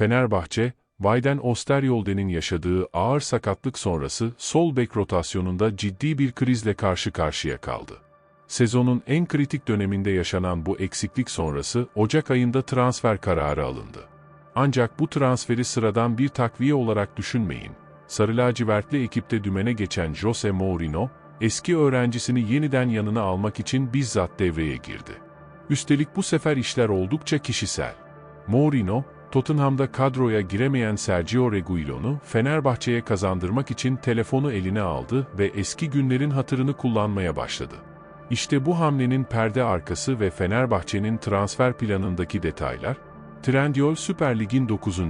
Fenerbahçe, Vayden Osteryolde'nin yaşadığı ağır sakatlık sonrası sol bek rotasyonunda ciddi bir krizle karşı karşıya kaldı. Sezonun en kritik döneminde yaşanan bu eksiklik sonrası Ocak ayında transfer kararı alındı. Ancak bu transferi sıradan bir takviye olarak düşünmeyin. Sarı lacivertli ekipte dümene geçen Jose Mourinho, eski öğrencisini yeniden yanına almak için bizzat devreye girdi. Üstelik bu sefer işler oldukça kişisel. Mourinho, Tottenham'da kadroya giremeyen Sergio Reguilon'u Fenerbahçe'ye kazandırmak için telefonu eline aldı ve eski günlerin hatırını kullanmaya başladı. İşte bu hamlenin perde arkası ve Fenerbahçe'nin transfer planındaki detaylar, Trendyol Süper Lig'in 9.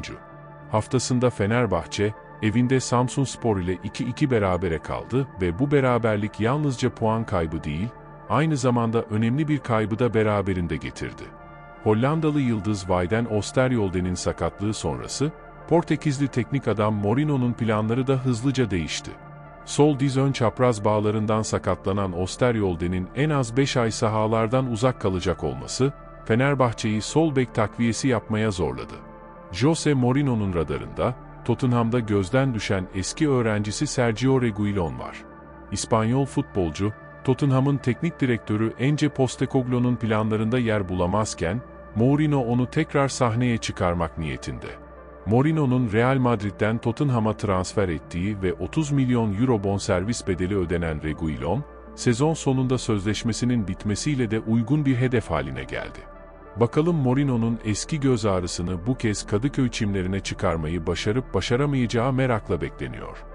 haftasında Fenerbahçe, evinde Samsun Spor ile 2-2 berabere kaldı ve bu beraberlik yalnızca puan kaybı değil, aynı zamanda önemli bir kaybı da beraberinde getirdi. Hollandalı yıldız Vayden Osteryolde'nin sakatlığı sonrası, Portekizli teknik adam Mourinho'nun planları da hızlıca değişti. Sol diz ön çapraz bağlarından sakatlanan Osteryolde'nin en az 5 ay sahalardan uzak kalacak olması, Fenerbahçe'yi sol bek takviyesi yapmaya zorladı. Jose Mourinho'nun radarında, Tottenham'da gözden düşen eski öğrencisi Sergio Reguilon var. İspanyol futbolcu, Tottenham'ın teknik direktörü Ence Postecoglou'nun planlarında yer bulamazken, Mourinho onu tekrar sahneye çıkarmak niyetinde. Mourinho'nun Real Madrid'den Tottenham'a transfer ettiği ve 30 milyon euro bonservis bedeli ödenen Reguilon, sezon sonunda sözleşmesinin bitmesiyle de uygun bir hedef haline geldi. Bakalım Mourinho'nun eski göz ağrısını bu kez Kadıköy çimlerine çıkarmayı başarıp başaramayacağı merakla bekleniyor.